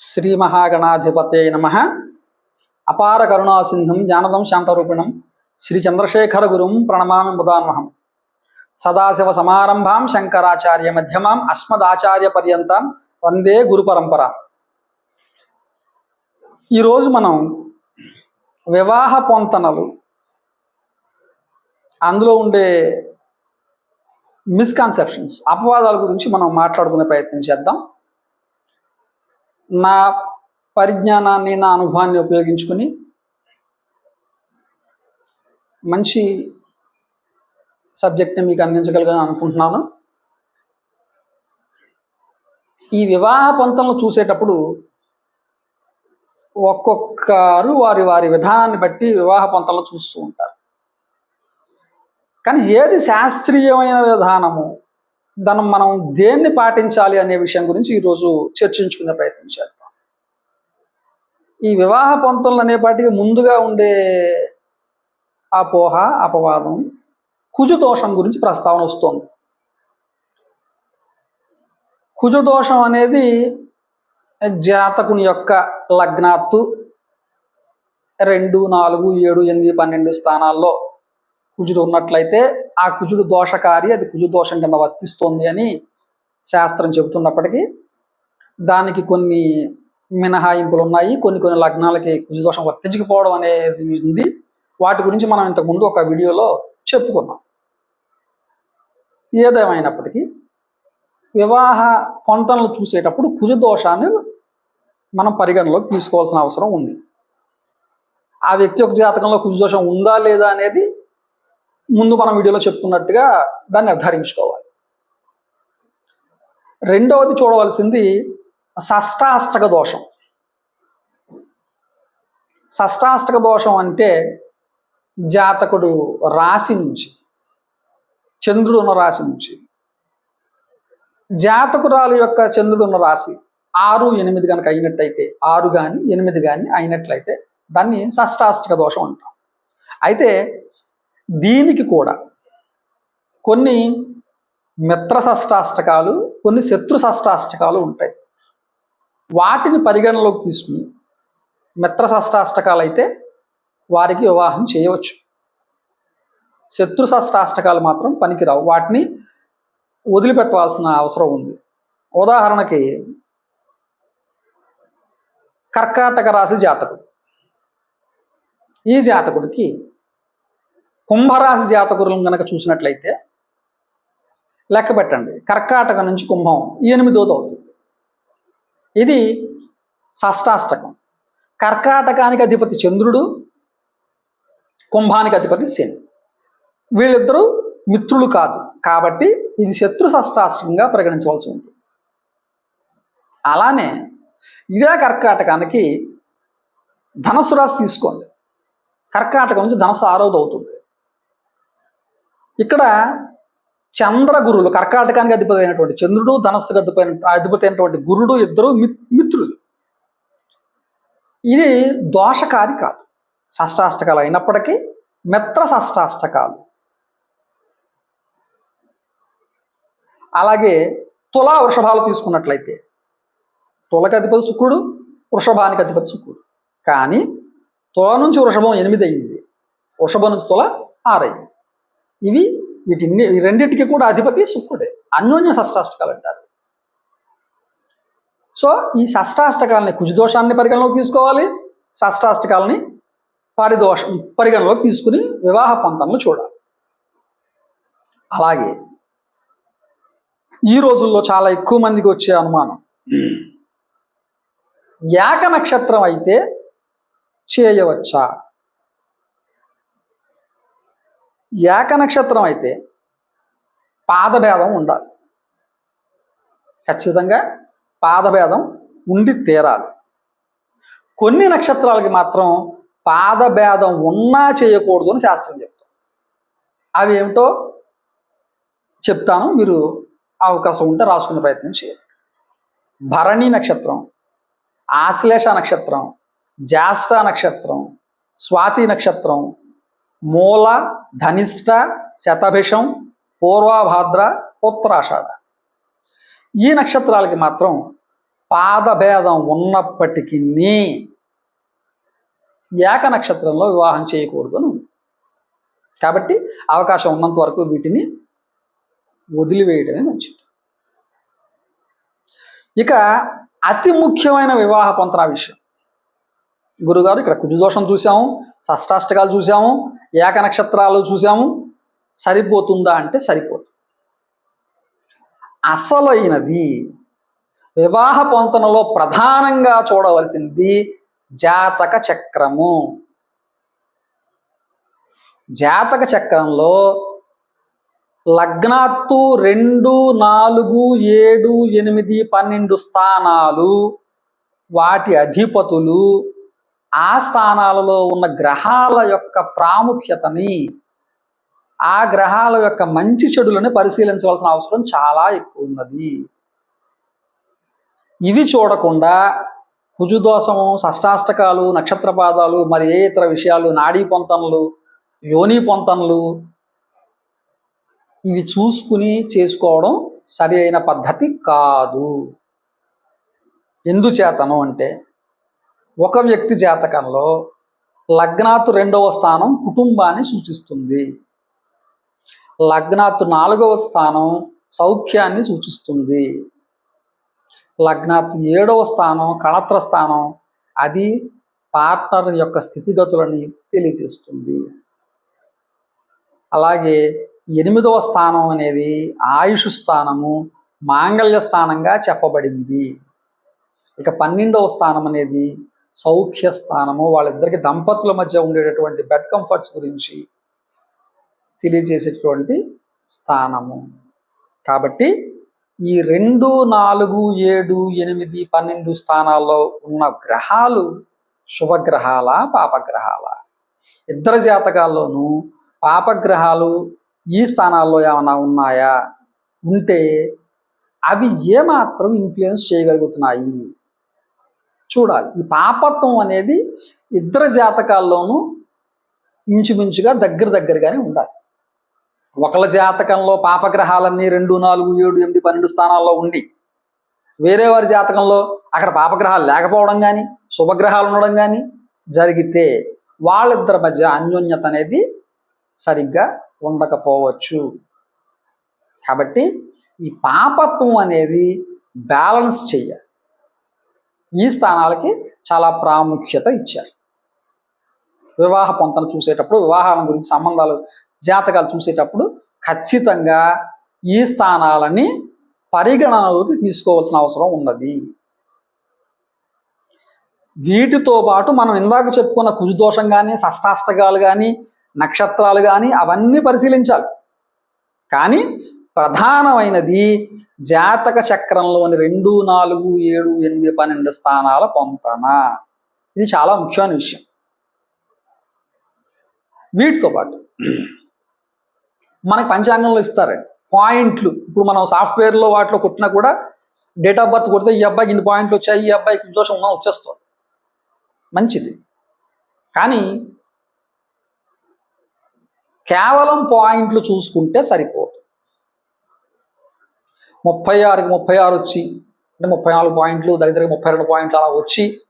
శ్రీ మహాగణాధిపతే నమ. అపార కరుణాసింధం జ్ఞానదం శాంతరూపిణం శ్రీ చంద్రశేఖర గురుం ప్రణమామి ముదాన్మహం సదాశివ సమారంభాం శంకరాచార్య మధ్యమాం అస్మదాచార్య పర్యంతం వందే గురు పరంపర. ఈరోజు మనం వివాహ పొంతనలు అందులో ఉండే మిస్కాన్సెప్షన్స్ అపవాదాల గురించి మనం మాట్లాడుకునే ప్రయత్నం చేద్దాం. నా పరిజ్ఞానాన్ని నా అనుభవాన్ని ఉపయోగించుకుని మంచి సబ్జెక్ట్ని మీకు అందించగలిగాను అనుకుంటున్నాను. ఈ వివాహ పంతంలో చూసేటప్పుడు ఒక్కొక్కరు వారి వారి విధానాన్ని బట్టి వివాహ పంతంలో చూస్తూ ఉంటారు. కానీ ఏది శాస్త్రీయమైన విధానము? దాన్ని మనం దేన్ని పాటించాలి అనే విషయం గురించి ఈరోజు చర్చించుకునే ప్రయత్నం చేద్దాం. ఈ వివాహ పంతులు అనేపాటికి ముందుగా ఉండే అపోహ అపవాదం కుజుదోషం గురించి ప్రస్తావన వస్తుంది. కుజుదోషం అనేది జాతకుని యొక్క లగ్నాత్తు రెండు నాలుగు ఏడు ఎనిమిది పన్నెండు స్థానాల్లో కుజుడు ఉన్నట్లయితే ఆ కుజుడు దోషకారి అది కుజు దోషం కింద వర్తిస్తుంది అని శాస్త్రం చెబుతున్నప్పటికీ దానికి కొన్ని మినహాయింపులు ఉన్నాయి. కొన్ని కొన్ని లగ్నాలకి కుజు దోషం వర్తించకపోవడం అనేది ఉంది. వాటి గురించి మనం ఇంతకుముందు ఒక వీడియోలో చెప్పుకున్నాం. ఏదేమైనప్పటికీ వివాహ పంటలను చూసేటప్పుడు కుజు దోషాన్ని మనం పరిగణలోకి తీసుకోవాల్సిన అవసరం ఉంది. ఆ వ్యక్తి యొక్క జాతకంలో కుజు దోషం ఉందా లేదా అనేది ముందు మనం వీడియోలో చెప్పుకున్నట్టుగా దాన్ని నిర్ధారించుకోవాలి. రెండవది చూడవలసింది షష్టాష్టక దోషం. షష్టాష్టక దోషం అంటే జాతకుడు రాశి నుంచి చంద్రుడు ఉన్న రాశి నుంచి. జాతకురాలు యొక్క చంద్రుడు ఉన్న రాశి ఆరు ఎనిమిది కనుక అయినట్టయితే ఆరు కానీ ఎనిమిది కానీ అయినట్లయితే దాన్ని షష్టాష్టక దోషం అంటాం. అయితే దీనికి కూడా కొన్ని మిత్ర షష్టాష్టకాలు కొన్ని శత్రు షష్టాష్టకాలు ఉంటాయి. వాటిని పరిగణలోకి తీసుకుని మిత్ర షష్టాష్టకాలు అయితే వారికి వివాహం చేయవచ్చు. శత్రు షష్టాష్టకాలు మాత్రం పనికిరావు. వాటిని వదిలిపెట్టవలసిన అవసరం ఉంది. ఉదాహరణకి కర్కాటక రాశి జాతకుడు. ఈ జాతకుడికి కుంభరాశి జాతకులను కనుక చూసినట్లయితే లెక్క పెట్టండి. కర్కాటక నుంచి కుంభం ఎనిమిదోది అవుతుంది. ఇది షష్టాష్టకం. కర్కాటకానికి అధిపతి చంద్రుడు కుంభానికి అధిపతి శని. వీళ్ళిద్దరూ మిత్రులు కాదు. కాబట్టి ఇది శత్రు షష్టాష్టకంగా పరిగణించవలసి ఉంటుంది. అలానే ఇదే కర్కాటకానికి ధనస్సు రాశి తీసుకోండి. కర్కాటకం నుంచి ధనస్సు ఆరోది అవుతుంది. ఇక్కడ చంద్రగురులు కర్కాటకానికి అధిపతి అయినటువంటి చంద్రుడు ధనస్సుకు అధిపతి అధిపతి అయినటువంటి గురుడు ఇద్దరు మిత్రులు. ఇది దోషకారి కాదు. షష్టాష్టకాలు అయినప్పటికీ మిత్ర షష్టాష్టకాలు అలాగే తులా వృషభాలు తీసుకున్నట్లయితే తులకి అధిపతి శుక్రుడు వృషభానికి అధిపతి శుక్రుడు. కానీ తుల నుంచి వృషభం ఎనిమిది అయింది వృషభం నుంచి తుల ఆరైంది ఇవి వీటిని రెండింటికి కూడా అధిపతి శుక్రుడే. అన్యోన్య షష్టాష్టకాలు అంటారు. సో ఈ షష్టాష్టకాలని కుజదోషాన్ని పరిగణలోకి తీసుకోవాలి. షష్టాష్టకాలని పరిదోషం పరిగణలోకి తీసుకుని వివాహ పంతంలో చూడాలి. అలాగే ఈ రోజుల్లో చాలా ఎక్కువ మందికి వచ్చే అనుమానం. ఏక నక్షత్రం అయితే చేయవచ్చా? ఏక నక్షత్రం అయితే పాదభేదం ఉండాలి. ఖచ్చితంగా పాదభేదం ఉండి తీరాలి. కొన్ని నక్షత్రాలకి మాత్రం పాదభేదం ఉన్నా చేయకూడదు అని శాస్త్రం చెప్తాం అవి ఏమిటో చెప్తాను. మీరు అవకాశం ఉంటే రాసుకునే ప్రయత్నం చేయాలి భరణి నక్షత్రం ఆశ్లేష నక్షత్రం జ్యేష్ఠ నక్షత్రం స్వాతి నక్షత్రం మూల ధనిష్ట శతభిషం పూర్వభాద్ర ఉత్తరాషాఢ ఈ నక్షత్రాలకి మాత్రం పాదభేదం ఉన్నప్పటికీ ఏక నక్షత్రంలో వివాహం చేయకూడదు అని ఉంది. కాబట్టి అవకాశం ఉన్నంత వరకు వీటిని వదిలివేయడమే మంచిది. ఇక అతి ముఖ్యమైన వివాహ పంత్రా విషయం. గురుగారు ఇక్కడ కుజుదోషం చూసాము షష్టాష్టకాలు చూసాము ఏక నక్షత్రాలు చూసాము? సరిపోతుందా అంటే సరిపోదు. అసలైనది వివాహ పొంతనలో ప్రధానంగా చూడవలసింది జాతక చక్రము. జాతక చక్రంలో లగ్నాత్తు రెండు నాలుగు ఏడు ఎనిమిది పన్నెండు స్థానాలు వాటి అధిపతులు ఆ స్థానాలలో ఉన్న గ్రహాల యొక్క ప్రాముఖ్యతని ఆ గ్రహాల యొక్క మంచి చెడులని పరిశీలించవలసిన అవసరం చాలా ఎక్కువ ఉన్నది. ఇవి చూడకుండా కుజుదోషము షష్టాష్టకాలు నక్షత్ర పాదాలు మరి ఏ ఇతర విషయాలు నాడీ పొంతనలు యోని పొంతనలు ఇవి చూసుకుని చేసుకోవడం సరి అయిన పద్ధతి కాదు. ఎందుచేతను అంటే ఒక వ్యక్తి జాతకంలో లగ్నాతు రెండవ స్థానం కుటుంబాన్ని సూచిస్తుంది. లగ్నాతు నాలుగవ స్థానం సౌఖ్యాన్ని సూచిస్తుంది. లగ్నాత్ ఏడవ స్థానం కళత్ర స్థానం అది పార్ట్నర్ యొక్క స్థితిగతులని తెలియజేస్తుంది. అలాగే ఎనిమిదవ స్థానం అనేది ఆయుష్ స్థానము మాంగళ్య స్థానంగా చెప్పబడింది. ఇక పన్నెండవ స్థానం అనేది సౌఖ్య స్థానము వాళ్ళిద్దరికి దంపతుల మధ్య ఉండేటటువంటి బెడ్ కంఫర్ట్స్ గురించి తెలియజేసేటటువంటి స్థానము. కాబట్టి ఈ రెండు నాలుగు ఏడు ఎనిమిది పన్నెండు స్థానాల్లో ఉన్న గ్రహాలు శుభగ్రహాల పాపగ్రహాల? ఇద్దరు జాతకాల్లోనూ పాపగ్రహాలు ఈ స్థానాల్లో ఏమైనా ఉన్నాయా? ఉంటే అవి ఏమాత్రం ఇన్ఫ్లుయెన్స్ చేయగలుగుతున్నాయి? చూడాలి. ఈ పాపత్వం అనేది ఇద్దరు జాతకాల్లోనూ ఇంచుమించుగా దగ్గర దగ్గరగానే ఉండాలి. ఒకళ్ళ జాతకంలో పాపగ్రహాలన్నీ రెండు నాలుగు ఏడు ఎనిమిది పన్నెండు స్థానాల్లో ఉండి వేరే వారి జాతకంలో అక్కడ పాపగ్రహాలు లేకపోవడం కానీ శుభగ్రహాలు ఉండడం కానీ జరిగితే వాళ్ళిద్దరి మధ్య అన్యోన్యత అనేది సరిగ్గా ఉండకపోవచ్చు. కాబట్టి ఈ పాపత్వం అనేది బ్యాలెన్స్ చెయ్యాలి ఈ స్థానాలకి చాలా ప్రాముఖ్యత ఇచ్చారు. వివాహ పొంతన చూసేటప్పుడు వివాహాల గురించి సంబంధాలు జాతకాలు చూసేటప్పుడు ఖచ్చితంగా ఈ స్థానాలని పరిగణనలోకి తీసుకోవాల్సిన అవసరం ఉన్నది. వీటితో పాటు మనం ఇందాక చెప్పుకున్న కుజుదోషం కానీ షష్టాష్టకాలు కానీ నక్షత్రాలు కానీ అవన్నీ పరిశీలించాలి. కానీ ప్రధానమైనది జాతక చక్రంలోని రెండు నాలుగు ఏడు ఎనిమిది పన్నెండు స్థానాల పొంతన ఇది చాలా ముఖ్యమైన విషయం. వీటితో పాటు మనకి పంచాంగంలో ఇస్తారండి. పాయింట్లు. ఇప్పుడు మనం సాఫ్ట్వేర్లో వాటిలో కొట్టినా కూడా డేట్ ఆఫ్ బర్త్ కొడితే ఈ అబ్బాయికి ఇన్ని పాయింట్లు వచ్చాయి ఈ అబ్బాయికి దోషం ఉన్నా వచ్చేస్తుంది. మంచిది. కానీ కేవలం పాయింట్లు చూసుకుంటే సరిపోదు. ముప్పై ఆరుకి ముప్పై ఆరు వచ్చి అంటే ముప్పై నాలుగు పాయింట్లు దరిద్రకి ముప్పై రెండు పాయింట్లు అలా వచ్చి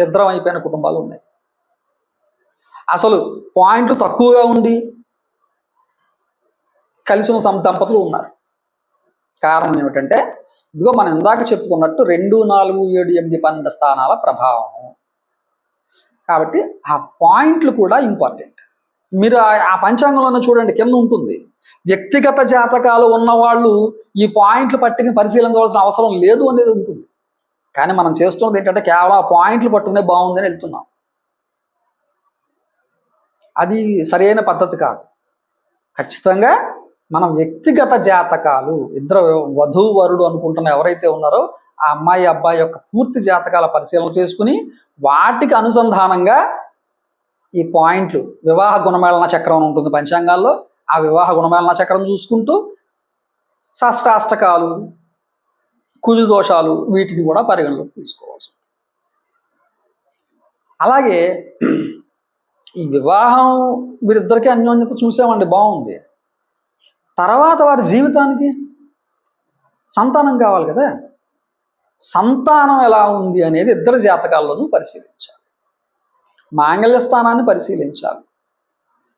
ఛిద్రం అయిపోయిన కుటుంబాలు ఉన్నాయి. అసలు పాయింట్లు తక్కువగా ఉండి కలిసి ఉన్న సం- దంపతులు ఉన్నారు. కారణం ఏమిటంటే ఇదిగో మనం ఇందాక చెప్పుకున్నట్టు రెండు నాలుగు ఏడు ఎనిమిది పన్నెండు స్థానాల ప్రభావం. కాబట్టి ఆ పాయింట్లు కూడా ఇంపార్టెంట్. మీరు ఆ- ఆ పంచాంగంలోనే చూడండి కింద ఉంటుంది. వ్యక్తిగత జాతకాలు ఉన్నవాళ్ళు ఈ పాయింట్లు పట్టుకుని పరిశీలించవలసిన అవసరం లేదు అనేది ఉంటుంది. కానీ మనం చేస్తున్నది ఏంటంటే కేవలం ఆ పాయింట్లు పట్టుకునే బాగుందని వెళ్తున్నాం. అది సరైన పద్ధతి కాదు. ఖచ్చితంగా మనం వ్యక్తిగత జాతకాలు ఇద్దరు వధువు వరుడు అనుకుంటున్న ఎవరైతే ఉన్నారో ఆ అమ్మాయి అబ్బాయి యొక్క పూర్తి జాతకాల పరిశీలన చేసుకుని వాటికి అనుసంధానంగా ఈ పాయింట్లు వివాహ గుణమేళన చక్రం ఉంటుంది పంచాంగాల్లో. ఆ వివాహ గుణమేళన చక్రం చూసుకుంటూ షష్టాష్టకాలు కుజు దోషాలు వీటిని కూడా పరిగణలోకి తీసుకోవచ్చు అలాగే ఈ వివాహం వీరిద్దరికీ అన్యోన్యత చూసామండి బాగుంది. తర్వాత వారి జీవితానికి సంతానం కావాలి కదా. సంతానం ఎలా ఉంది అనేది ఇద్దరు జాతకాల్లోనూ పరిశీలించాలి. మాంగళ్య స్థానాన్ని పరిశీలించాలి.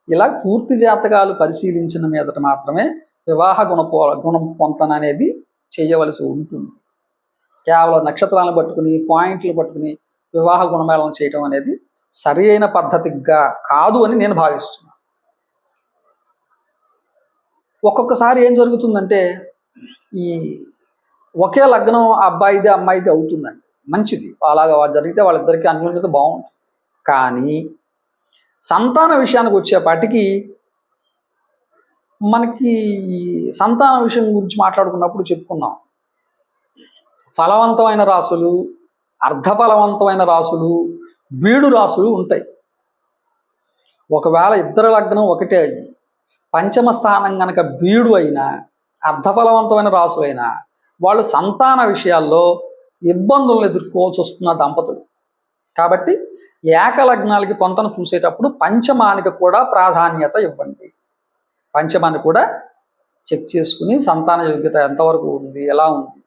ఇలా పూర్తి జాతకాలు పరిశీలించిన మీదట మాత్రమే వివాహ గుణపో గుణం పొంతన అనేది చేయవలసి ఉంటుంది. కేవలం నక్షత్రాలను పట్టుకుని పాయింట్లు పట్టుకుని వివాహ గుణమేళనం చేయటం అనేది సరి అయిన పద్ధతిగా కాదు అని నేను భావిస్తున్నాను ఒక్కొక్కసారి ఏం జరుగుతుందంటే ఈ ఒకే లగ్నం అబ్బాయిది అమ్మాయిది అవుతుందండి. మంచిది. అలాగా జరిగితే వాళ్ళిద్దరికీ అన్యోన్యత బాగుంటుంది. కానీ సంతాన విషయానికి వచ్చేపాటికి మనకి సంతాన విషయం గురించి మాట్లాడుకున్నప్పుడు చెప్పుకున్నాం. ఫలవంతమైన రాసులు అర్ధఫలవంతమైన రాసులు బీడు రాసులు ఉంటాయి. ఒకవేళ ఇద్దరు లగ్నం ఒకటే అయ్యి పంచమ స్థానం కనుక బీడు అయినా అర్ధఫలవంతమైన రాసు అయినా వాళ్ళు సంతాన విషయాల్లో ఇబ్బందులను ఎదుర్కోవాల్సి వస్తున్న దంపతులు. కాబట్టి ఏకలగ్నాలకి పొంతను చూసేటప్పుడు పంచమానికి కూడా ప్రాధాన్యత ఇవ్వండి. పంచమాన్ని కూడా చెక్ చేసుకుని సంతాన యోగ్యత ఎంతవరకు ఉంది ఎలా ఉంది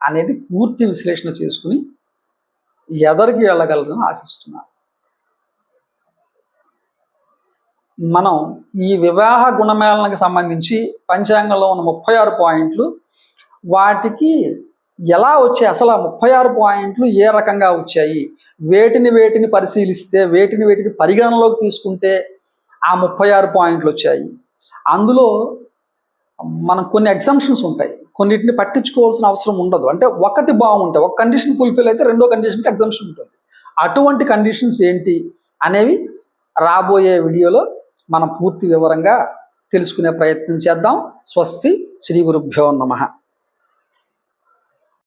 అనేది పూర్తి విశ్లేషణ చేసుకుని ఎదరికి వెళ్ళగలరని ఆశిస్తున్నాను. మనం ఈ వివాహ గుణమేళనకు సంబంధించి పంచాంగంలో ఉన్న ముప్పై ఆరు పాయింట్లు వాటికి ఎలా వచ్చాయి? అసలు ఆ ముప్పై ఆరు పాయింట్లు ఏ రకంగా వచ్చాయి? వేటిని వేటిని పరిశీలిస్తే వేటిని వేటిని పరిగణనలోకి తీసుకుంటే ఆ ముప్పై ఆరు పాయింట్లు వచ్చాయి. అందులో మనం కొన్ని ఎగ్జామ్షన్స్ ఉంటాయి. కొన్నిటిని పట్టించుకోవాల్సిన అవసరం ఉండదు. అంటే ఒకటి బాగుంటే ఒక కండిషన్ ఫుల్ఫిల్ అయితే రెండో కండిషన్కి ఎగ్జామ్షన్ ఉంటుంది. అటువంటి కండిషన్స్ ఏంటి అనేవి రాబోయే వీడియోలో మనం పూర్తి వివరంగా తెలుసుకునే ప్రయత్నం చేద్దాం. స్వస్తి శ్రీ గురుభ్యో నమః.